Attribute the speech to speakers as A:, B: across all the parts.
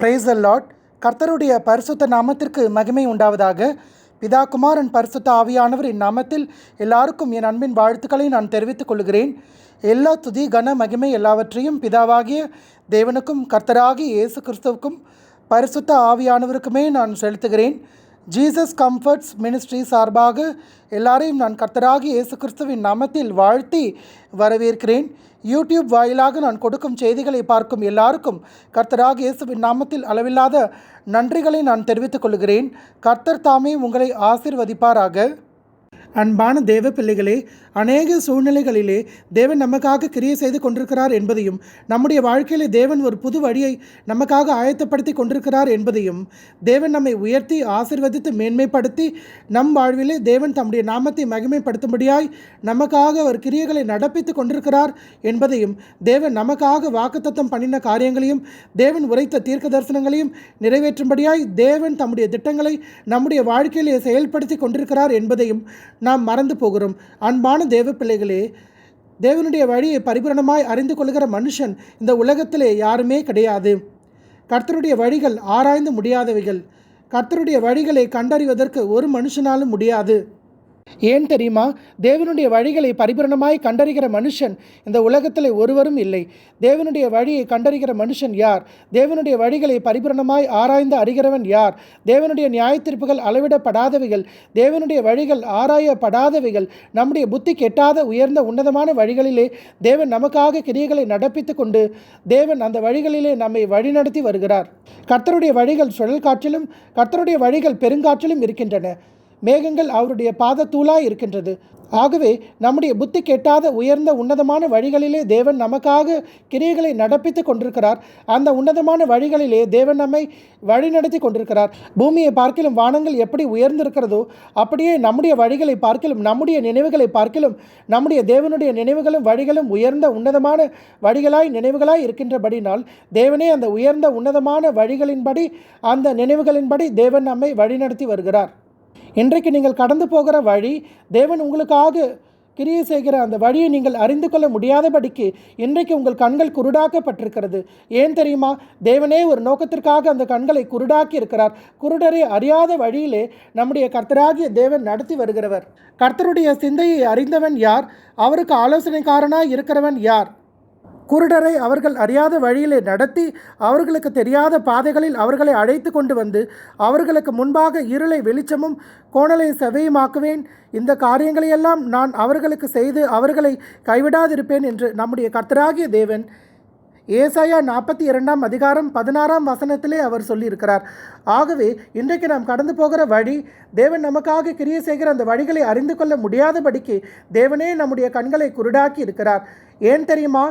A: Praise the lot கர்த்தருடைய பரிசுத்த நாமத்திற்கு மகிமை உண்டாவதாக. பிதா குமாரன் பரிசுத்த ஆவியானவர் நாமத்தில் எல்லாருக்கும் என் அன்பின் வாழ்த்துக்களை நான் தெரிவித்துக் கொள்கிறேன். எல்லா துதி கன மகிமை எல்லாவற்றையும் பிதாவாகிய தேவனுக்கும் கர்த்தராகிய இயேசு கிறிஸ்துவுக்கும் பரிசுத்த ஆவியானவருக்குமே நான் செலுத்துகிறேன். ஜீசஸ் கம்ஃபர்ட்ஸ் மினிஸ்ட்ரி சார்பாக எல்லாரையும் நான் கர்த்தராகி இயேசு கிறிஸ்துவின் நாமத்தில் வாழ்த்தி வரவேற்கிறேன். யூடியூப் வாயிலாக நான் கொடுக்கும் செய்திகளை பார்க்கும் எல்லாருக்கும் கர்த்தராக இயேசுவின் நாமத்தில் அளவில்லாத நன்றிகளை நான் தெரிவித்துக் கொள்கிறேன். கர்த்தர் தாமே உங்களை ஆசிர்வதிப்பாராக. அன்பான தேவ பிள்ளைகளே அநேக சூழ்நிலைகளிலே தேவன் நமக்காக கிரியை செய்து கொண்டிருக்கிறார் என்பதையும் நம்முடைய வாழ்க்கையிலே தேவன் ஒரு புது வழியை நமக்காக ஆயத்தப்படுத்தி கொண்டிருக்கிறார் என்பதையும் தேவன் நம்மை உயர்த்தி ஆசிர்வதித்து மேன்மைப்படுத்தி நம் வாழ்விலே தேவன் தம்முடைய நாமத்தை மகிமைப்படுத்தும்படியாய் நமக்காக ஒரு கிரியைகளை நடப்பித்து கொண்டிருக்கிறார் என்பதையும் தேவன் நமக்காக வாக்குத்தத்தம் பண்ணின காரியங்களையும் தேவன் உரைத்த தீர்க்க தரிசனங்களையும் நிறைவேற்றும்படியாய் தேவன் தம்முடைய திட்டங்களை நம்முடைய வாழ்க்கையிலே செயல்படுத்தி கொண்டிருக்கிறார் என்பதையும் நாம் மறந்து போகிறோம். அன்பான தேவ பிள்ளைகளே தேவனுடைய வழியை பரிபூரணமாய் அறிந்து கொள்கிற மனுஷன் இந்த உலகத்திலே யாருமே கிடையாது. கர்த்தருடைய வழிகள் ஆராய்ந்து முடியாதவைகள். கர்த்தருடைய வழிகளை கண்டறிவதற்கு ஒரு மனுஷனாலும் முடியாது. ஏன் தெரியுமா? தேவனுடைய வழிகளை பரிபூரணமாய் கண்டறிகிற மனுஷன் இந்த உலகத்தில் ஒருவரும் இல்லை. தேவனுடைய வழியை கண்டறிகிற மனுஷன் யார்? தேவனுடைய வழிகளை பரிபூரணமாய் ஆராய்ந்து அறிகிறவன் யார்? தேவனுடைய நியாயத்தீர்ப்புகள் அளவிடப்படாதவைகள் தேவனுடைய வழிகள் ஆராயப்படாதவைகள் நம்முடைய புத்தி கெட்டாத உயர்ந்த உன்னதமான வழிகளிலே தேவன் நமக்காக கிரியைகளை நடப்பித்து கொண்டு தேவன் அந்த வழிகளிலே நம்மை வழிநடத்தி வருகிறார். கர்த்தருடைய வழிகள் சுழல் காற்றிலும் கர்த்தருடைய வழிகள் பெருங்காற்றிலும் இருக்கின்றன. மேகங்கள் அவருடைய பாதத்தூளாய் இருக்கின்றது. ஆகவே நம்முடைய புத்தி கெட்டாத உயர்ந்த உன்னதமான வழிகளிலே தேவன் நமக்காக கிரியைகளை நடப்பித்து கொண்டிருக்கிறார். அந்த உன்னதமான வழிகளிலே தேவன் நம்மை வழிநடத்தி கொண்டிருக்கிறார். பூமியை பார்க்கிலும் வானங்கள் எப்படி உயர்ந்திருக்கிறதோ அப்படியே நம்முடைய வழிகளை பார்க்கிலும் நம்முடைய நினைவுகளை பார்க்கிலும் நம்முடைய தேவனுடைய நினைவுகளும் வழிகளும் உயர்ந்த உன்னதமான வழிகளாய் நினைவுகளாய் இருக்கின்றபடினால் தேவனே அந்த உயர்ந்த உன்னதமான வழிகளின்படி அந்த நினைவுகளின்படி தேவன் நம்மை வழிநடத்தி வருகிறார். இன்றைக்கு நீங்கள் கடந்து போகிற வழி தேவன் உங்களுக்காக கிரியை செய்கிற அந்த வழியை நீங்கள் அறிந்து கொள்ள முடியாதபடிக்கு இன்றைக்கு உங்கள் கண்கள் குருடாக்கப்பட்டிருக்கிறது. ஏன் தெரியுமா? தேவனே ஒரு நோக்கத்திற்காக அந்த கண்களை குருடாக்கி இருக்கிறார். குருடரை அறியாத வழியிலே நம்முடைய கர்த்தராகிய தேவன் நடத்தி வருகிறவர். கர்த்தருடைய சிந்தையை அறிந்தவன் யார்? அவருக்கு ஆலோசனைக்காரனாக இருக்கிறவன் யார்? குருடரை அவர்கள் அறியாத வழியிலே நடத்தி அவர்களுக்கு தெரியாத பாதைகளில் அவர்களை அழைத்து கொண்டு வந்து அவர்களுக்கு முன்பாக இருளை வெளிச்சமும் கோணலை செவையுமாக்குவேன் இந்த காரியங்களையெல்லாம் நான் அவர்களுக்கு செய்து அவர்களை கைவிடாதிருப்பேன் என்று நம்முடைய கர்த்தராகிய தேவன் ஏசாயா நாற்பத்தி இரண்டாம் அதிகாரம் பதினாறாம் வசனத்திலே அவர் சொல்லியிருக்கிறார். ஆகவே இன்றைக்கு நாம் கடந்து போகிற வழி தேவன் நமக்காக கிரிய செய்கிற அந்த வழிகளை அறிந்து கொள்ள முடியாதபடிக்கு தேவனே நம்முடைய கண்களை குருடாக்கி இருக்கிறார். ஏன் தெரியுமா?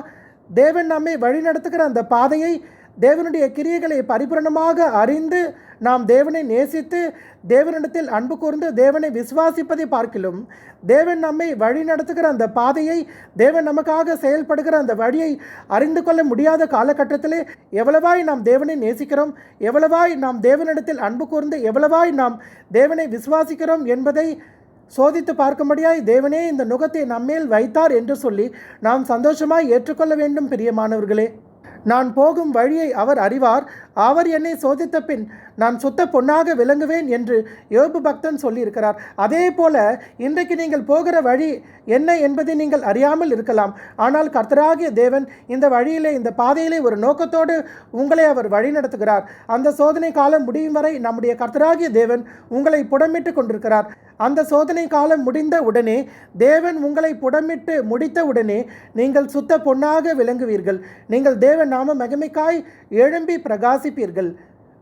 A: தேவன் நம்மை வழிநடத்துகிற அந்த பாதையை தேவனுடைய கிரியைகளை பரிபூரணமாக அறிந்து நாம் தேவனை நேசித்து தேவனிடத்தில் அன்பு கூர்ந்து தேவனை விசுவாசிப்பதை பார்க்கிலும் தேவன் நம்மை வழி நடத்துகிற அந்த பாதையை தேவன் நமக்காக செயல்படுகிற அந்த வழியை அறிந்து கொள்ள முடியாத காலகட்டத்திலே எவ்வளவாய் நாம் தேவனை நேசிக்கிறோம் எவ்வளவாய் நாம் தேவனிடத்தில் அன்பு கூர்ந்து எவ்வளவாய் நாம் தேவனை விசுவாசிக்கிறோம் என்பதை சோதித்து பார்க்கும்படியாய் தேவனே இந்த நுகத்தை நம்மேல் வைத்தார் என்று சொல்லி நாம் சந்தோஷமாய் ஏற்றுக்கொள்ள வேண்டும் பிரியமானவர்களே. நான் போகும் வழியை அவர் அறிவார். அவர் என்னை சோதித்த பின் நான் சுத்த பொன்னாக விளங்குவேன் என்று யோபு பக்தன் சொல்லியிருக்கிறார். அதே போல இன்றைக்கு நீங்கள் போகிற வழி என்ன என்பதை நீங்கள் அறியாமல் இருக்கலாம். ஆனால் கர்த்தராகிய தேவன் இந்த வழியிலே இந்த பாதையிலே ஒரு நோக்கத்தோடு உங்களை அவர் வழி நடத்துகிறார். அந்த சோதனை காலம் முடியும் வரை நம்முடைய கர்த்தராகிய தேவன் உங்களை புடமிட்டு கொண்டிருக்கிறார். அந்த சோதனை காலம் முடிந்த உடனே தேவன் உங்களை புடமிட்டு முடித்த உடனே நீங்கள் சுத்த பொன்னாக விளங்குவீர்கள். நீங்கள் தேவன் நாம மகிமைக்காய் எழும்பி வாசிப்பீர்கள்.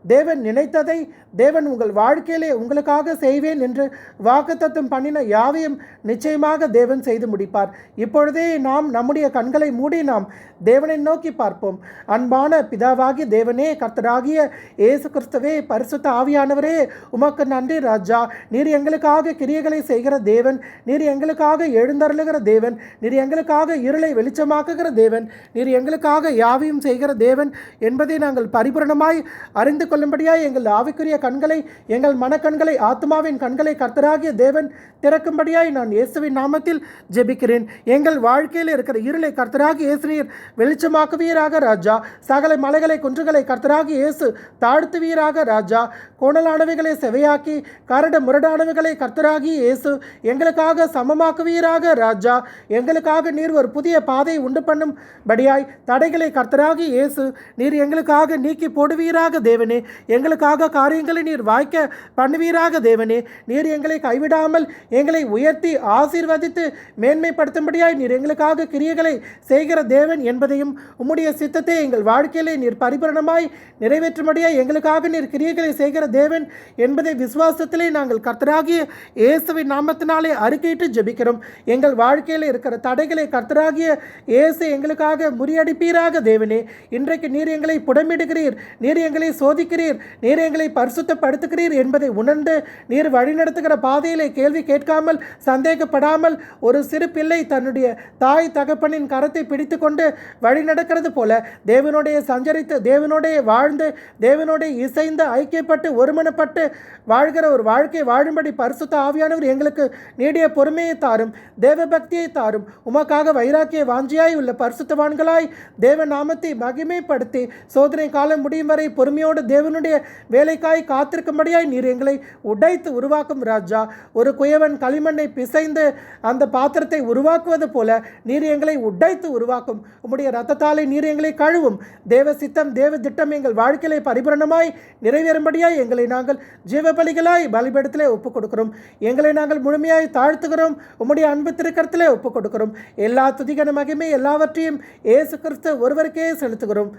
A: தேவன் நினைத்ததை தேவன் உங்கள் வாழ்க்கையிலே உங்களுக்காக செய்வேன் என்று வாக்குத்தத்தம் பண்ணின யாவையும் நிச்சயமாக தேவன் செய்து முடிப்பார். இப்பொழுதே நாம் நம்முடைய கண்களை மூடி நாம் தேவனை நோக்கி பார்ப்போம். அன்பான பிதாவாகிய தேவனே கர்த்தராகிய இயேசு கிறிஸ்துவே பரிசுத்த ஆவியானவரே உமக்கு நன்றி ராஜா. நீர் எங்களுக்காக கிரியைகளை செய்கிற தேவன் நீர் எங்களுக்காக எழுந்தருளுகிற தேவன் நீர் எங்களுக்காக இருளை வெளிச்சமாக்குகிற தேவன் நீர் எங்களுக்காக யாவையும் செய்கிற தேவன் என்பதை நாங்கள் பரிபூரணமாய் அறிந்து கொள்ளும்படியாய் எங்கள் ஆவிக்குரிய கண்களை எங்கள் மனக்கண்களை ஆத்மாவின் கண்களை கர்த்தராகிய தேவன் திறக்கும்படியாய் நான் இயேசுவின் நாமத்தில் ஜெபிக்கிறேன். எங்கள் வாழ்க்கையில் இருக்கிற இருளை கர்த்தராகி இயேசுநீர் வெளிச்சமாக்குவீராக ராஜா. சகல மலைகளை குன்றுகளை கர்த்தராகி இயேசு தாழ்த்துவீராக ராஜா. கோணலானவைகளை செவையாக்கி கரடு முரடானவைகளை கர்த்தராகி இயேசு எங்களுக்காக சமமாக்குவீராக ராஜா. எங்களுக்காக நீர் ஒரு புதிய பாதை உண்டு பண்ணும்படியாய் தடைகளை கர்த்தராகி இயேசு நீர் எங்களுக்காக நீக்கி போடுவீராக தேவனே. எங்களுக்காக காரியங்களை நீர் வாய்க்க பண்ணுவீராக தேவனே. நீர் எங்களை கைவிடாமல் எங்களை உயர்த்தி ஆசீர்வதித்து மேன்மைப்படுத்தும்படியாய் நீர் எங்களுக்காக கிரியைகளை செய்கிற தேவன் என்பதையும் உம்முடைய சித்தத்தை எங்கள் வாழ்க்கையிலே நீர் பரிபூரணமாய் நிறைவேற்றும்படியாய் எங்களுக்காக நீர் கிரியைகளை செய்கிற தேவன் என்பதை விசுவாசத்திலே நாங்கள் கர்த்தராகிய இயேசுவின் நாமத்தினாலே அறிக்கையிட்டு ஜெபிக்கிறோம். எங்கள் வாழ்க்கையில் இருக்கிற தடைகளை கர்த்தராகிய இயேசு எங்களுக்காக முறியடிப்பீராக தேவனே. இன்றைக்கு நீர் எங்களை புடமிடுகிறீர். நீர் எங்களை சோதிக்கிறீர் நீர் எங்களை பரிசுத்தப்படுத்துகிறீர் என்பதை உணர்ந்து நீர் வழிநடத்துகிற பாதையிலே கேள்வி கேட்காமல் சந்தேகப்படாமல் ஒரு சிறு பிள்ளை தன்னுடைய தாய் தகப்பனின் கரத்தை பிடித்து கொண்டு வழி நடக்கிறது போல தேவனுடைய சஞ்சரித்து தேவனுடைய வாழ்ந்து தேவனுடைய இசைந்து ஐக்கியப்பட்டு ஒருமனப்பட்டு வாழ்கிற ஒரு வாழ்க்கை வாழும்படி பரிசுத்த ஆவியானவர் எங்களுக்கு நீடிய பொறுமையை தாரும் தேவ பக்தியை தாரும். உமக்காக வைராக்கிய வாஞ்சியாய் உள்ள பரிசுத்தவான்களாய் தேவ நாமத்தை மகிமைப்படுத்தி சோதனை காலம் முடியும் வரை பொறுமையோடு இறைவனுடைய வேலைக்காய் காத்திருக்கும்படியாய் நீர் எங்களை உடைத்து உருவாக்கும் ராஜா. ஒரு குயவன் களிமண்ணை பிசைந்து அந்த பாத்திரத்தை உருவாக்குவது போல நீர் எங்களை உடைத்து உருவாக்கும். உம்முடைய ரத்தத்தாலே நீர் எங்களை கழுவும். தேவ சித்தம் தேவ திட்டம் எங்கள் வாழ்க்கையிலே பரிபூரணமாய் நிறைவேறும்படியாய் எங்களை நாங்கள் ஜீவபலிகளாய் பலிபடத்திலே ஒப்புக் கொடுக்கிறோம் எங்களை நாங்கள் முழுமையாய் தாழ்த்துகிறோம். உம்முடைய அன்பு திருக்கரத்திலே ஒப்புக் கொடுக்கிறோம் எல்லா துதிகன மகிமை எல்லாவற்றையும் ஏசு கிறிஸ்து ஒருவருக்கே செலுத்துகிறோம்.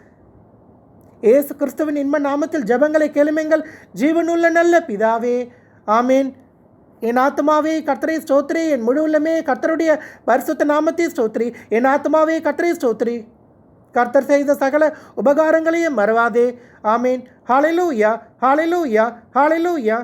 A: இயேசு கிறிஸ்துவின் இன்ப நாமத்தில் ஜெபங்களை கேளுமைங்கள். ஜீவனுள்ள நல்ல பிதாவே ஆமேன். என் ஆத்மாவே கர்த்தரை ஸ்தோத்ரி. என் முழு உள்ளமே கர்த்தருடைய பரிசுத்த நாமத்தை ஸ்தோத்ரி. என் ஆத்மாவே கர்த்தரை ஸ்தோத்ரி. கர்த்தர் செய்த சகல உபகாரங்களையும் மறவாதே. ஆமேன். Hallelujah hallelujah hallelujah